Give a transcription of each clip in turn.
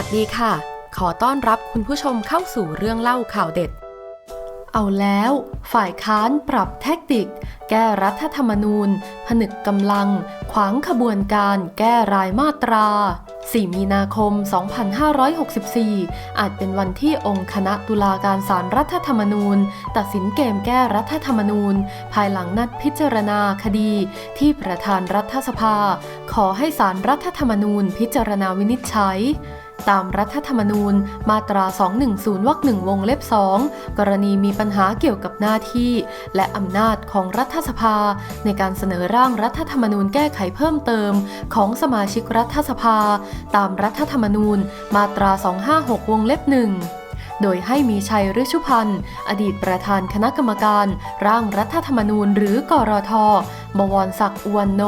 วัสดีค่ะ ขอต้อนรับคุณผู้ชมเข้าสู่เรื่องเล่าข่าวเด็ด เอาแล้ว ฝ่ายค้านปรับแท็กติก แก้รัฐธรรมนูญ ผนึกกำลัง ขวางขบวนการแก้รายมาตรา 4 มีนาคม 2564 อาจเป็นวันที่องค์คณะตุลาการศาลรรัฐธรรมนูญ ตัดสินเกมแก้รัฐธรรมนูญ ภายหลังนัดพิจารณาคดี ที่ประธานรัฐสภา ขอให้ศาลรรัฐธรรมนูญพิจารณาวินิจฉัย ตามรัฐธรรมนูญมาตรา 210 วรรคหนึ่งวงเล็บ 2 กรณีมีปัญหาเกี่ยวกับหน้าที่ และอำนาจของรัฐสภา ในการเสนอร่างรัฐธรรมนูญแก้ไขเพิ่มเติม ของสมาชิกรัฐสภา ตามรัฐธรรมนูญมาตรา 256 วงเล็บ 1 โดยให้มีชัยฤชุพันธ์ อดีตประธานคณะกรรมการ ร่างรัฐธรรมนูญหรือกรทบวรศักดิ์อุวันโน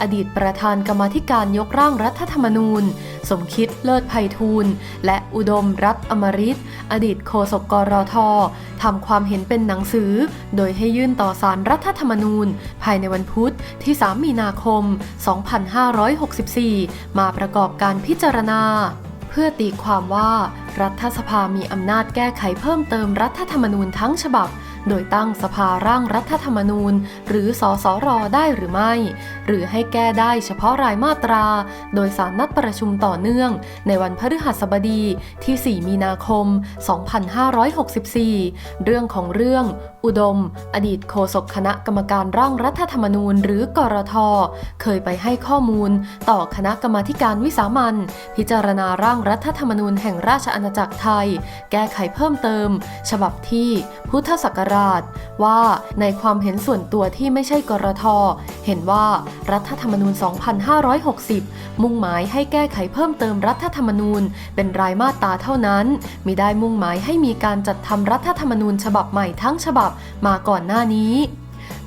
อดีตประธานกรรมธิการยกร่างรัฐธรรมนูญ สมคิดเลิศไพฑูรย์และอุดมรัตน์อมริตอดีตโฆษกกรททำความเห็นเป็นหนังสือ โดยให้ยื่นต่อสารรัฐธรรมนูญ ภายในวันพุธที่ 3 มีนาคม 2564 มาประกอบการพิจารณา เพื่อตีความว่า รัฐสภามีอำนาจแก้ไขเพิ่มเติมรัฐธรรมนูญทั้งฉบับ โดยตั้งสภาร่างรัฐธรรมนูญ หรือสสรได้หรือไม่ หรือให้แก้ได้เฉพาะรายมาตรา โดยสารนัดประชุมต่อเนื่อง ในวันพฤหัสบดีที่ 4 มีนาคม 2564 เรื่องของเรื่องอุดม อดีตโฆษกคณะกรรมการร่างรัฐธรรมนูญหรือกรท เคยไปให้ข้อมูล ต่อคณะกรรมาธิการวิสามันพิจารณาร่างรัฐธรรมนูญแห่งราชอาณาจักรไทย แก้ไขเพิ่มเติม ฉบับที่ พุทธศักราช ว่าในความเห็นส่วนตัวที่ไม่ใช่กรท เห็นว่ารัฐธรรมนูญ 2560 มุ่งหมายให้แก้ไขเพิ่มเติมรัฐธรรมนูญ เป็นรายมาตราเท่านั้นมิได้มุ่งหมายให้มีการจัดทำรัฐธรรมนูญฉบับใหม่ทั้งฉบับมาก่อนหน้านี้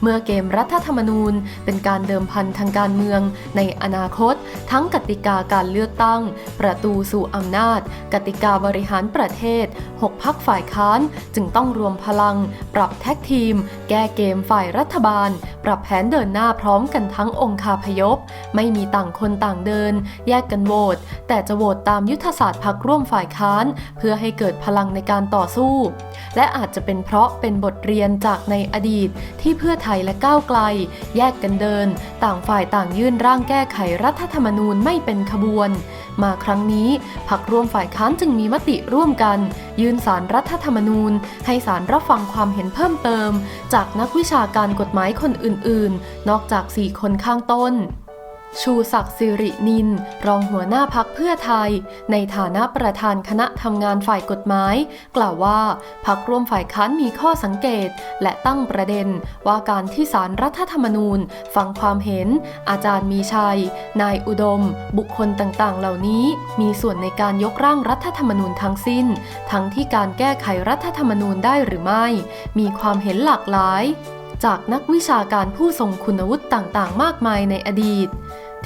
เมื่อเกมรัฐธรรมนูญ เป็นการเดิมพันทางการเมือง ในอนาคต ทั้งกติกาการเลือกตั้ง ประตูสู่อำนาจ กติกาบริหารประเทศ 6พักฝ่ายค้านจึงต้องรวมพลัง ปรับแท็กทีม แก้เกมฝ่ายรัฐบาล ปรับแผนเดินหน้าพร้อมกันทั้งองคาพยพ ไม่มีต่างคนต่างเดิน แยกกันโหวตแต่จะโหวตตามยุทธศาสตร์พักร่วมฝ่ายค้าน เพื่อให้เกิดพลังในการต่อสู้ และอาจจะเป็นเพราะเป็นบทเรียนจากในอดีตที่เพื่อไทยยและก้าวไกล แยกกันเดิน ต่างฝ่ายต่างยื่นร่างแก้ไขรัฐธรรมนูญไม่เป็นขบวน มาครั้งนี้พักร่วมฝ่ายค้านจึงมีมติร่วมกัน ยื่นสารรัฐธรรมนูญ ให้สารรับฟังความเห็นเพิ่มเติม จากนักวิชาการกฎหมายคนอื่น ๆ นอกจาก 4 คนข้างต้น ชูศักดิ์สิรินิน รองหัวหน้าพักเพื่อไทย ในฐานะประธานคณะทำงานฝ่ายกฎหมาย กล่าวว่าพักร่วมฝ่ายค้านมีข้อสังเกต และตั้งประเด็น ว่าการที่สารรัฐธรรมนูญ ฟังความเห็น อาจารย์มีชัย นายอุดม บุคคลต่างๆ เหล่านี้ มีส่วนในการยกร่างรัฐธรรมนูญทั้งสิ้น ทั้งที่การแก้ไขรัฐธรรมนูญได้หรือไม่ มีความเห็นหลากหลาย จากนักวิชาการผู้ทรงคุณวุฒิต่างๆ มากมายในอดีต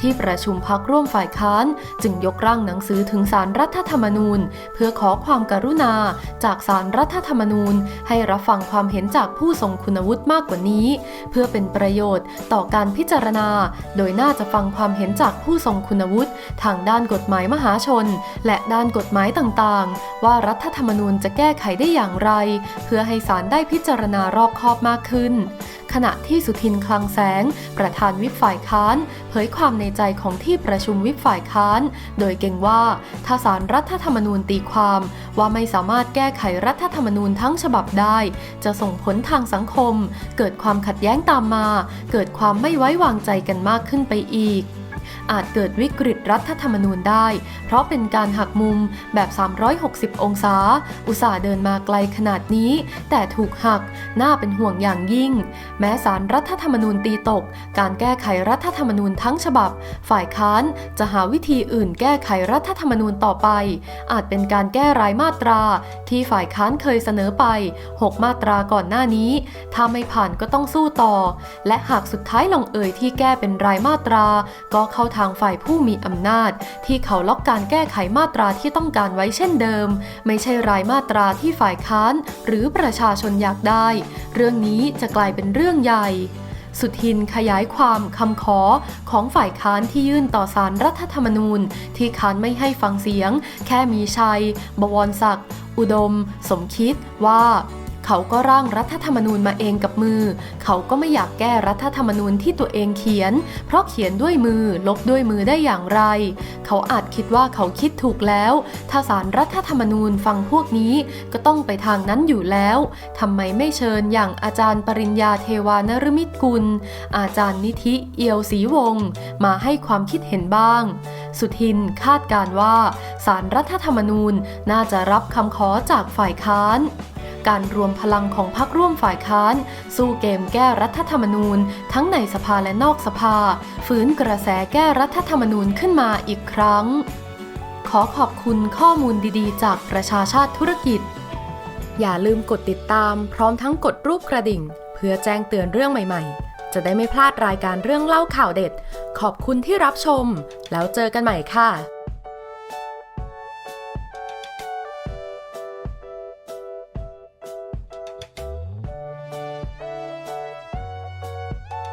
ที่ประชุมพักร่วมฝ่ายค้าน จึงยกร่างหนังสือถึงสารรัฐธรรมนูญ เพื่อขอความกรุณา จากสารรัฐธรรมนูญ ให้รับฟังความเห็นจากผู้ทรงคุณวุฒิมากกว่านี้ เพื่อเป็นประโยชน์ต่อการพิจารณา โดยน่าจะฟังความเห็นจากผู้ทรงคุณวุฒิทางด้านกฎหมายมหาชน และด้านกฎหมายต่างๆ ว่ารัฐธรรมนูญจะแก้ไขได้อย่างไร เพื่อให้ศาลได้พิจารณารอบคอบมากขึ้น ขณะที่สุทินคลังแสง ประธานวิปฝ่ายค้าน เผยความในใจของที่ประชุมวิปฝ่ายค้าน โดยเก่งว่าถ้าสารรัฐธรรมนูญตีความ ว่าไม่สามารถแก้ไขรัฐธรรมนูญทั้งฉบับได้ จะส่งผลทางสังคม เกิดความขัดแย้งตามมา เกิดความไม่ไว้วางใจกันมากขึ้นไปอีก อาจเกิดวิกฤตรัฐธรรมนูญได้ เพราะเป็นการหักมุมแบบ 360 องศา อุตส่าห์เดินมาไกลขนาดนี้ แต่ถูกหักน่าเป็นห่วงอย่างยิ่ง แม้สารรัฐธรรมนูญตีตก การแก้ไขรัฐธรรมนูญทั้งฉบับ ฝ่ายค้านจะหาวิธีอื่นแก้ไขรัฐธรรมนูญต่อไป อาจเป็นการแก้รายมาตรา ที่ฝ่ายค้านเคยเสนอไป 6 มาตราก่อนหน้านี้ ถ้าไม่ผ่านก็ต้องสู้ต่อ และหากสุดท้ายลงเอ่ยที่แก้เป็นรายมาตราก็เข้าทางฝ่ายผู้มีอำนาจ ที่เขาล็อกการแก้ไขมาตราที่ต้องการไว้เช่นเดิม ไม่ใช่รายมาตราที่ฝ่ายค้าน หรือประชาชนอยากได้ เรื่องนี้จะกลายเป็นเรื่องใหญ่สุทินขยายความคำขอของฝ่ายค้านที่ยื่นต่อสารรัฐธรรมนูญ ที่ค้านไม่ให้ฟังเสียง แค่มีชัย บวรศักดิ์อุดม สมคิดว่า เขาก็ร่างรัฐธรรมนูญมาเองกับมือ เขาก็ไม่อยากแก้รัฐธรรมนูญที่ตัวเองเขียน เพราะเขียนด้วยมือลบด้วยมือได้อย่างไร เขาอาจคิดว่าเขาคิดถูกแล้ว ถ้าสารรัฐธรรมนูญฟังพวกนี้ก็ต้องไปทางนั้นอยู่แล้วทำไมไม่เชิญอย่างอาจารย์ปริญญาเทวานรมิตกุล อาจารย์นิธิเอียวศรีวงศ์มาให้ความคิดเห็นบ้าง สุทินคาดการว่าสารรัฐธรรมนูญน่าจะรับคำขอจากฝ่ายค้าน การรวมพลังของพรรคร่วมฝ่ายค้าน สู้เกมแก้รัฐธรรมนูญ ทั้งในสภาและนอกสภาฟื้นกระแสแก้รัฐธรรมนูญขึ้นมาอีกครั้ง ขอขอบคุณข้อมูลดีๆ จากประชาชาติธุรกิจ อย่าลืมกดติดตาม พร้อมทั้งกดรูปกระดิ่ง เพื่อแจ้งเตือนเรื่องใหม่ ๆจะได้ไม่พลาดรายการเรื่องเล่าข่าวเด็ด ขอบคุณที่รับชม แล้วเจอกันใหม่ค่ะ